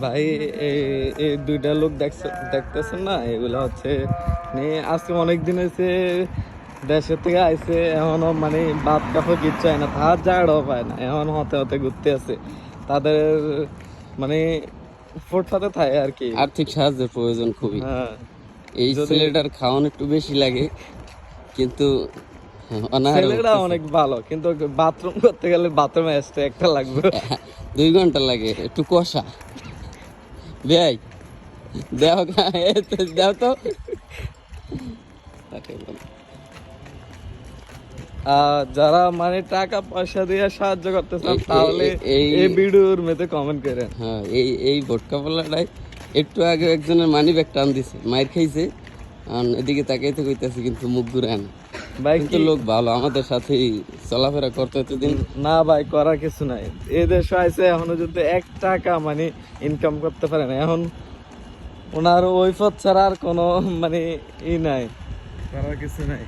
ভাই এই- দুইটা লোক দেখছ- দেখতেছেন না? এগুলা হচ্ছে মানে আজকে অনেক দিন হয়েছে দেশের থেকে আইসে এখনও মানে বাদ কাপড় কিচ্ছু হয় না তার জায়গাটাও পায় না এখন হতে হতে ঘুরতে আছে। তাদের মানে ফুটপাতে থাকে আর কি। আর্থিক সাহায্যের প্রয়োজন খুবই। হ্যাঁ। এই ছেলেটার খাওয়ান একটু বেশি লাগে কিন্তু ছেলেটা অনেক ভালো কিন্তু বাথরুম করতে গেলে বাথরুমে এসে একটা লাগবে। দুই ঘণ্টা লাগে একটু কষা। দেও তো দেও যারা মানে টাকা পয়সা দিয়ে সাহায্য করতে চান তাহলে এই- ভিডিওর মধ্যে কমেন্ট করেন। হ্যাঁ এই এই ভোটকা পোলাটাই একটু আগে একজনের মানি ব্যাগ টান দিছে মায়ের খাইছে। এদিকে তাকাইতে কইতাছে কিন্তু মুখ ঘুরায় না। ভাই কিন্তু লোক ভালো আমাদের সাথেই চলাফেরা করতে এতদিন। না ভাই করার কিছু নাই। এই দেশে আইসে এখনও যদি এক টাকা মানে ইনকাম করতে পারে না এখন ওনার ওই পথ ছাড়া আর কোনো মানে ই নাই। করার কিছু নাই।